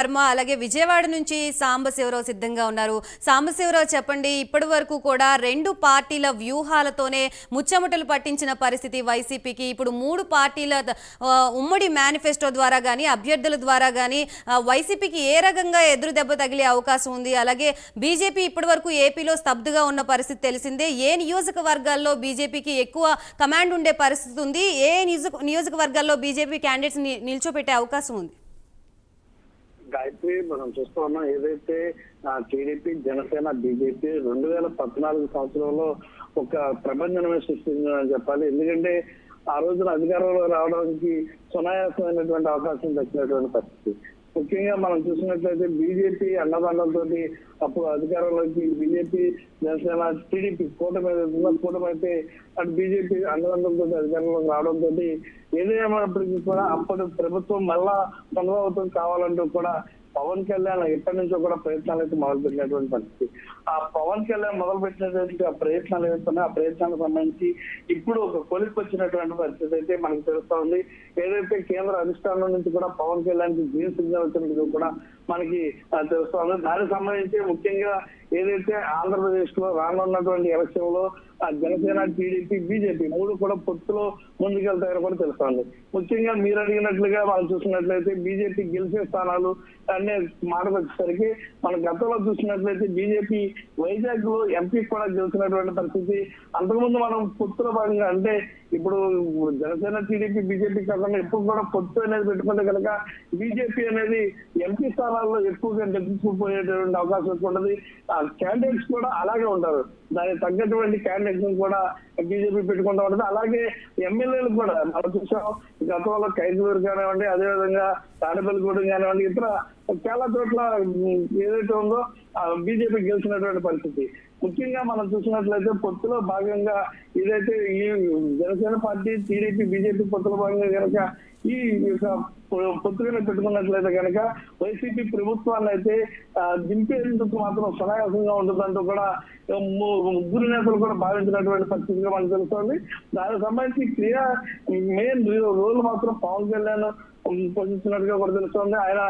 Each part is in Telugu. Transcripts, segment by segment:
వర్మ అలాగే విజయవాడ నుంచి సాంబశివరావు సిద్ధంగా ఉన్నారు. సాంబశివరావు చెప్పండి ఇప్పటి వరకు కూడా రెండు పార్టీల వ్యూహాలతోనే ముచ్చమటలు పట్టించిన పరిస్థితి వైసీపీకి. ఇప్పుడు మూడు పార్టీల ఉమ్మడి మేనిఫెస్టో ద్వారా కానీ అభ్యర్థుల ద్వారా కానీ వైసీపీకి ఏ రకంగా ఎదురు దెబ్బ తగిలే అవకాశం ఉంది. అలాగే బీజేపీ ఇప్పటి వరకు ఏపీలో స్తబ్దుగా ఉన్న పరిస్థితి తెలిసిందే. ఏ నియోజకవర్గాల్లో బీజేపీకి ఎక్కువ కమాండ్ ఉండే పరిస్థితి ఉంది? ఏ నియోజక నియోజకవర్గాల్లో బీజేపీ క్యాండిడేట్స్ నిల్చోపెట్టే అవకాశం ఉంది? గాయత్రి మనం చూస్తూ ఉన్నాం ఏదైతే టీడీపీ జనసేన బీజేపీ రెండు వేల పద్నాలుగు సంవత్సరంలో ఒక ప్రబంధనమే సృష్టించిందని చెప్పాలి. ఎందుకంటే ఆ రోజున అధికారంలో రావడానికి సునాయాసమైనటువంటి అవకాశం దక్కినటువంటి పరిస్థితి. ముఖ్యంగా మనం చూసినట్లయితే బీజేపీ అన్నదండలతోటి అప్పుడు అధికారంలోకి బీజేపీ జనసేన టీడీపీ కూటమి ఏదైతే కూటమి అయితే అటు బీజేపీ అన్నదండలతో అధికారంలోకి రావడంతో ఏదేమైనప్పటికీ కూడా అప్పటి ప్రభుత్వం మళ్ళా పునరావృతం కావాలంటూ కూడా పవన్ కళ్యాణ్ ఎప్పటి నుంచో కూడా ప్రయత్నాలు అయితే మొదలు పెట్టినటువంటి పరిస్థితి. ఆ పవన్ కళ్యాణ్ మొదలు పెట్టినటువంటి ఆ ప్రయత్నాలు ఏవైతున్నాయో ఆ ప్రయత్నాలకు సంబంధించి ఇప్పుడు ఒక కొలికి వచ్చినటువంటి పరిస్థితి అయితే మనకు తెలుస్తా ఉంది. ఏదైతే కేంద్ర అధిష్టానం నుంచి కూడా పవన్ కళ్యాణ్కి గ్రీన్ సిగ్నల్ వచ్చినట్టు కూడా మనకి తెలుస్తా ఉంది. దానికి సంబంధించి ముఖ్యంగా ఏదైతే ఆంధ్రప్రదేశ్లో రానున్నటువంటి ఎలక్షన్లో ఆ జనసేన టీడీపీ బీజేపీ మూడు కూడా పొత్తులో ముందుకెళ్తాయని కూడా తెలుస్తుంది. ముఖ్యంగా మీరు అడిగినట్లుగా మనం చూసినట్లయితే బీజేపీ గెలిచే స్థానాలు అనే మాట వచ్చేసరికి మన గతంలో చూసినట్లయితే బీజేపీ వైజాగ్లో ఎంపీ కూడా గెలిచినటువంటి పరిస్థితి. అంతకుముందు మనం పొత్తుల భాగంగా అంటే ఇప్పుడు జనసేన టీడీపీ బీజేపీ కాకుండా ఎప్పుడు కూడా పొత్తు అనేది పెట్టుకుంటే కనుక బీజేపీ అనేది ఎంపీ స్థానాల్లో ఎక్కువగా గెలుచుకుపోయేటువంటి అవకాశం ఉంటుంది ఆ క్యాండిడేట్స్ కూడా అలాగే ఉంటారు. దానికి తగ్గటువంటి క్యాండిడేట్స్ కూడా బీజేపీ పెట్టుకుంటా ఉంటుంది అలాగే ఎమ్మెల్యేలు కూడా మనం చూసాం. గతంలో కైకలూరు కానివ్వండి అదేవిధంగా తాడపల్లిగూడెం కానివ్వండి ఇతర చాలా చోట్ల ఏదైతే ఉందో బీజేపీ గెలిచినటువంటి పరిస్థితి. ముఖ్యంగా మనం చూసినట్లయితే పొత్తులో భాగంగా ఏదైతే ఈ జనసేన పార్టీ టీడీపీ బీజేపీ పొత్తులో భాగంగా కనుక ఈ పొత్తుగా పెట్టుకున్నట్లయితే కనుక వైసీపీ ప్రభుత్వాన్ని అయితే దింపేందుకు మాత్రం సునాయాసంగా ఉంటుందంటూ కూడా ము- ముగ్గురు నేతలు కూడా భావించినటువంటి పరిస్థితిగా మనకు తెలుస్తోంది. దానికి సంబంధించి క్రియా మెయిన్ రోల్ మాత్రం పవన్ కళ్యాణ్ పొందుతున్నట్టుగా కూడా తెలుస్తోంది. ఆయన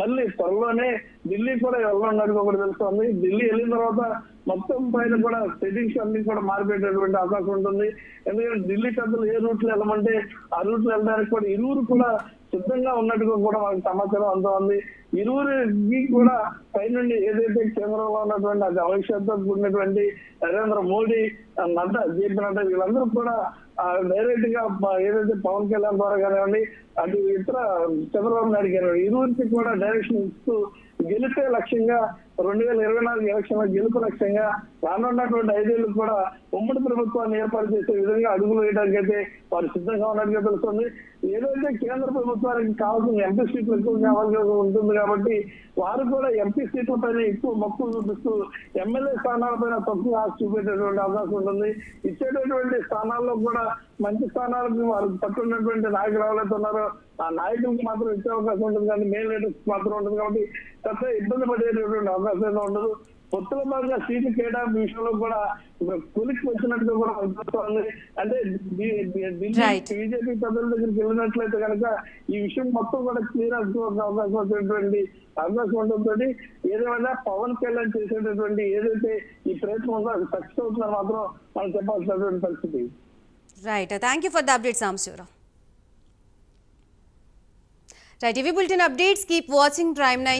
మళ్ళీ త్వరలోనే ఢిల్లీ కూడా వెళ్ళనున్నట్టుగా కూడా తెలుస్తోంది. ఢిల్లీ వెళ్ళిన తర్వాత మొత్తం పైన కూడా సెటింగ్స్ అన్ని కూడా మారిపోయేటటువంటి అవకాశం ఉంటుంది. ఎందుకంటే ఢిల్లీ పెద్దలు ఏ రూట్లో వెళ్ళమంటే ఆ రూట్లో వెళ్ళడానికి కూడా ఇరువురు కూడా సిద్ధంగా ఉన్నట్టుగా కూడా మనకు సమాచారం అంతా ఉంది. ఇరువురికి కూడా పైనుండి ఏదైతే కేంద్రంలో ఉన్నటువంటి అది అమిత్ కూడినటువంటి నరేంద్ర మోడీ నడ్డా జేపీ నడ్డా వీళ్ళందరూ కూడా డైరెక్ట్గా ఏదైతే పవన్ కళ్యాణ్ ద్వారా కానివ్వండి అటు ఇతర చంద్రబాబు నాయుడు కానివ్వండి ఇరువురికి కూడా డైరెక్షన్ ఇస్తూ గెలిపే లక్ష్యంగా రెండు వేల ఇరవై నాలుగు ఎలక్షన్ గెలుపు లక్ష్యంగా రానున్నటువంటి ఐదేళ్ళు కూడా ఉమ్మడి ప్రభుత్వాన్ని ఏర్పాటు చేసే విధంగా అడుగులు వేయడానికి అయితే వారు సిద్ధంగా ఉన్నట్టుగా తెలుస్తుంది. ఏదైతే కేంద్ర ప్రభుత్వానికి కావాల్సిన ఎంపీ సీట్లు ఎక్కువ కావాల్సి ఉంటుంది కాబట్టి వారు కూడా ఎంపీ సీట్ల పైన ఎక్కువ మక్కువ చూపిస్తూ ఎమ్మెల్యే స్థానాల పైన తక్కువ ఆశ చూపేటటువంటి అవకాశం ఉంటుంది. ఇచ్చేటటువంటి స్థానాల్లో కూడా మంచి స్థానాలకు వారు పట్టున్నటువంటి నాయకులు ఎవరైతే ఉన్నారో ఆ నాయకులకు మాత్రం ఇచ్చే అవకాశం ఉంటుంది. కానీ మెయిన్ లీడర్స్ మాత్రం ఉంటుంది కాబట్టి పెద్ద ఇబ్బంది పడేటటువంటి అవకాశం అయితే ఉండదు. పొత్తుల భాగంగా సీటు కేటాయింపు విషయంలో కూడా కొలికి వచ్చినట్టుగా కూడా అనిపిస్తోంది. అంటే. బీజేపీ పెద్దల దగ్గరికి వెళ్ళినట్లయితే కనుక ఈ విషయం మొత్తం కూడా క్లియర్ అవుతున్న అవకాశం వచ్చేటువంటి అవకాశం ఉండడంతో ఏదేమైనా పవన్ కళ్యాణ్ చేసేటటువంటి ఏదైతే ఈ ప్రయత్నం ఉందో అది సక్సెస్ అవుతుందని మాత్రం మనం చెప్పాల్సినటువంటి పరిస్థితి. Right thank you for the update Sambasivarao right ఇవి bulletin updates keep watching prime nine